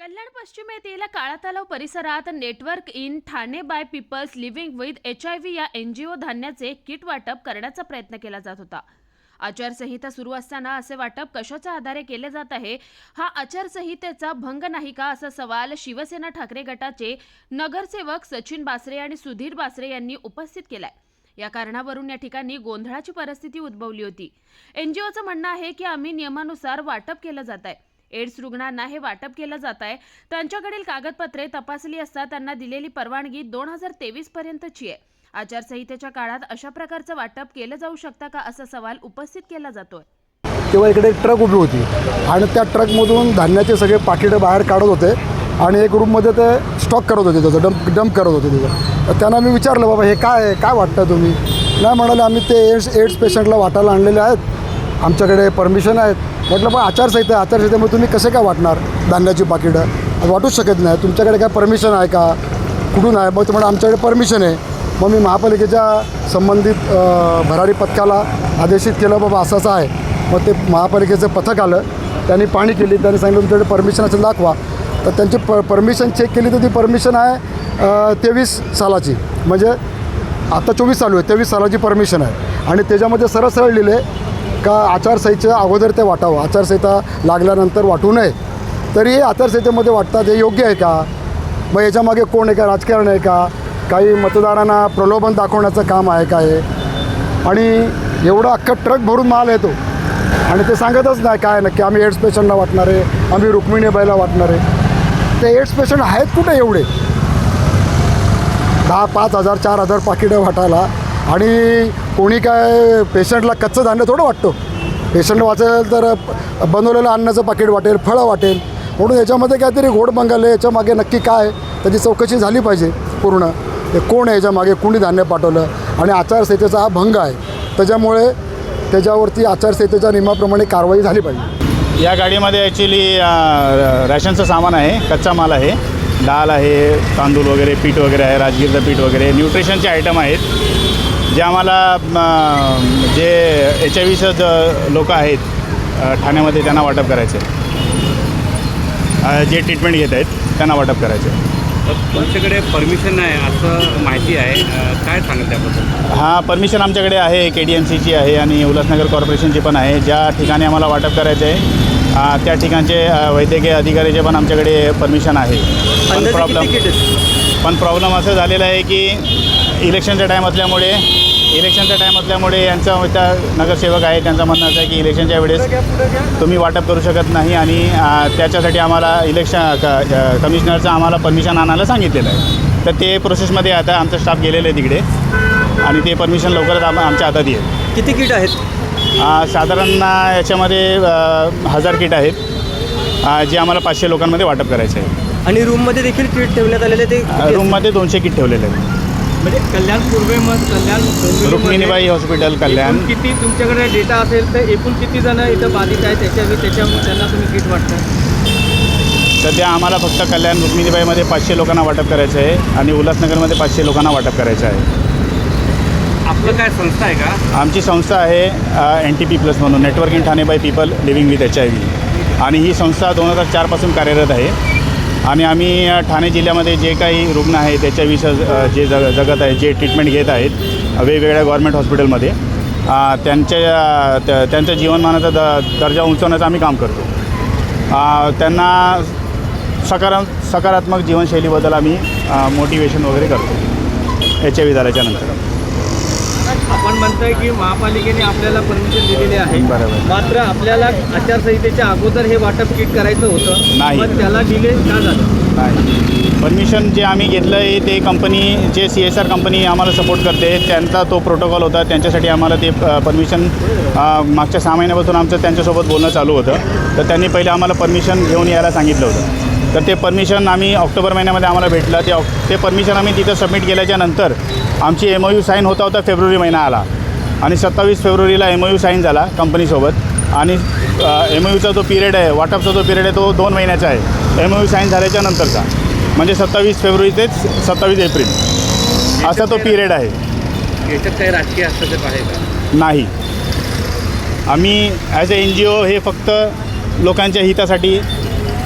कल्याण पश्चिम येथील काळा तलाव परिसरात network in Thane by people's living with H I V या एन जी ओ धान्याचे किट वाटप करण्याचा प्रयत्न केला जात होता. आचारसंहिता सुरू असताना असे वाटप कशाच्या आधारे केले जात आहे? हा आचारसंहितेचा भंग नाही का असा सवाल शिवसेना ठाकरे गटाचे नगरसेवक सचिन बासरे आणि सुधीर बासरे यांनी उपस्थित केलाय. या कारणावरून या ठिकाणी गोंधळाची परिस्थिती उद्भवली होती. एनजीओचं म्हणणं आहे की आम्ही नियमानुसार वाटप केलं जात आहे. एड्स रुग्णांना हे वाटप केलं जात आहे. त्यांच्याकडील कागदपत्रे तपासली असता त्यांना दिलेली परवानगी दोन हजार तेवीस पर्यंतची आहे. आचारसंहितेच्या काळात अशा प्रकारचं वाटप केलं जाऊ शकता का असा सवाल उपस्थित केला जातोय. तेव्हा इकडे एक ट्रक उभी होती आणि त्या ट्रकमधून धान्याचे सगळे पाकिटं बाहेर काढत होते आणि एक रूममध्ये ते स्टॉक करत होते त्याचं डंप डंप करत होते त्याचं. तर त्यांना मी विचारलं बाबा हे काय आहे? काय वाटतं तुम्ही? नाही म्हणाले आम्ही ते एड्स एड्स पेशंटला वाटायला आणलेले आहेत. आमच्याकडे परमिशन आहेत. म्हटलं पण आचारसंहिता आचारसंहितेमुळे तुम्ही कसे काय वाटणार धान्याची पाकिटं? वाटूच शकत नाही. तुमच्याकडे काय परमिशन आहे का? कुठून आहे? मग तुम्हाला आमच्याकडे परमिशन आहे. मग मी महापालिकेच्या संबंधित भरारी पथकाला आदेशित केलं बाबा असं असं आहे. मग ते महापालिकेचं पथक आलं. त्यांनी पाणी केली. त्यांनी सांगितलं तुमच्याकडे परमिशन असेल दाखवा. तर त्यांची प परमिशन चेक केली तर ती परमिशन आहे तेवीस सालाची. म्हणजे आता चोवीस चालू आहे तेवीस सालाची परमिशन आहे. आणि त्याच्यामध्ये सरळ सरळ लिहिले का आचारसंहितेच्या अगोदर ते वाटावं? आचारसंहिता लागल्यानंतर वाटू नये. तरी हे आचारसंहितेमध्ये वाटतात हे योग्य आहे का? मग याच्यामागे कोण आहे का? राजकारण आहे का? काही मतदारांना प्रलोभन दाखवण्याचं काम आहे का हे? आणि एवढा अख्खा ट्रक भरून माल येतो. आणि ते सांगतच नाही काय नक्की आम्ही एड्स पेशंटला वाटणार आहे आम्ही रुक्मिणीबाईला वाटणार आहे. ते एड्स पेशंट आहेत कुठे एवढे? दहा पाच हजार चार हजार पाकिटं वाटायला आणि कोणी काय पेशंटला कच्चं धान्य थोडं वाटतो. पेशंट वाचेल तर बनवलेलं अन्नाचं पाकिट वाटेल फळं वाटेल. म्हणून याच्यामध्ये काहीतरी घोड बंगाल याच्या मागे नक्की काय त्याची चौकशी झाली पाहिजे पूर्ण. हे कोण आहे याच्या मागे कुणी धान्य पाठवलं? आणि आचारसंहितेचा हा भंग आहे. त्याच्यामुळे त्याच्यावरती आचारसंहितेच्या नियमाप्रमाणे कारवाई झाली पाहिजे. या गाडीमध्ये ॲक्च्युली रॅशनचं सामान आहे कच्चा माल आहे. डाळ आहे तांदूळ वगैरे पीठ वगैरे आहे राजगीरचं पीठ वगैरे. न्यूट्रिशनचे आयटम आहेत. जे आम्हाला जे एच आय व्हीचं ज लोक आहेत ठाण्यामध्ये त्यांना वाटप करायचे जे ट्रीटमेंट घेत आहेत त्यांना वाटप करायचे तुमच्याकडे परमिशन आहे असं माहिती आहे. काय सांगत त्याबद्दल? हां परमिशन आमच्याकडे आहे के डी एम सीची आहे आणि उल्हासनगर कॉर्पोरेशनची पण आहे. ज्या ठिकाणी आम्हाला वाटप करायचं आहे त्या ठिकाणचे वैद्यकीय अधिकारीचे पण आमच्याकडे परमिशन आहे. पण प्रॉब्लेम पण प्रॉब्लेम असं झालेला आहे की इलेक्शनचा टाईम असल्यामुळे इलेक्शनचा टाईम असल्यामुळे यांचा त्या नगरसेवक आहे त्यांचं म्हणणं असं आहे की इलेक्शनच्या वेळेस तुम्ही वाटप करू शकत नाही आणि त्याच्यासाठी आम्हाला इलेक्शन क कमिशनरचं आम्हाला परमिशन आणायला सांगितलेलं आहे. तर ते प्रोसेसमध्ये आता आमचा स्टाफ गेलेलं आहे तिकडे आणि ते परमिशन लवकरच आम आमच्या हातात येईल. किती किट आहेत? साधारण याच्यामध्ये हजार किट आहेत. जे आम्हाला पाचशे लोकांमध्ये वाटप करायचे आहे. आणि रूममध्ये देखील किट ठेवण्यात आलेले ते रूममध्ये दोनशे किट ठेवलेले आहेत. म्हणजे कल्याण पूर्वेमध्ये कल्याण डोंबिवलीमध्ये रुक्मिणीबाई हॉस्पिटल कल्याण. एकूण किती तुमच्याकडे डेटा असेल तर एकूण किती जण इथं बाधित आहेत? त्याच्या त्याच्या त्यांना तुम्ही किट वाटता. सध्या आम्हाला फक्त कल्याण रुक्मिणीबाईमध्ये पाचशे लोकांना वाटप करायचं आहे आणि उल्हासनगरमध्ये पाचशे लोकांना वाटप करायचं आहे. आपलं काय संस्था आहे का? आमची संस्था आहे एन टी पी प्लस म्हणून. Network in Thane by people living with H I V आणि ही संस्था दोन हजार चारपासून कार्यरत आहे. आणि आम्ही ठाणे जिल्ह्यामध्ये जे काही रुग्ण आहे एच जे जग जगत आहेत जे ट्रीटमेंट घेत आहेत वेगवेगळ्या गव्हर्मेंट हॉस्पिटलमध्ये त्यांच्या त्या- त्यांच्या जीवनमानाचा द दर्जा उंचवण्याचं आम्ही काम करतो. त्यांना सकारा सकारात्मक जीवनशैलीबद्दल आम्ही मोटिवेशन वगैरे करतो. एच आय व्ही झाल्याच्यानंतर आपण म्हणताय की महापालिकेने आपल्याला परमिशन दिलेली आहे. बरोबर. मात्र आपल्याला आचारसंहितेच्या अगोदर हे वाटप किट करायचं होतं. नाही. पण त्याला डिले का झालं? नाही. परमिशन जे आम्ही घेतलं आहे ते कंपनी जे सी एस आर कंपनी आम्हाला सपोर्ट करते. त्यांचा तो प्रोटोकॉल होता. त्यांच्यासाठी आम्हाला ते परमिशन मागच्या सहा महिन्यापासून आमचं त्यांच्यासोबत बोलणं चालू होतं. तर त्यांनी पहिले आम्हाला परमिशन घेऊन यायला सांगितलं होतं. तर ते परमिशन आम्ही ऑक्टोबर महिन्यामध्ये आम्हाला भेटलं. ते ऑक ते परमिशन आम्ही तिथं सबमिट केल्याच्यानंतर आमची एम ओ यू साईन होता होता फेब्रुवारी महिना आला. आणि सत्तावीस फेब्रुवारीला एम ओ यू साईन झाला कंपनीसोबत आणि एम ओ यूचा जो पिरियड आहे वाटपचा जो पिरियड आहे तो दोन महिन्याचा आहे. एम ओ यू साईन झाल्याच्या नंतरचा. म्हणजे सत्तावीस फेब्रुवारी ते सत्तावीस एप्रिल. असा तो पिरियड आहे. याच्यात काही राजकीय हस्तक्षेप आहे का? नाही. आम्ही ॲज अ एन जी ओ हे फक्त लोकांच्या हितासाठी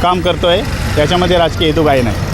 काम करतो आहे याच्यामध्ये राजकीय हेतू काही नाही.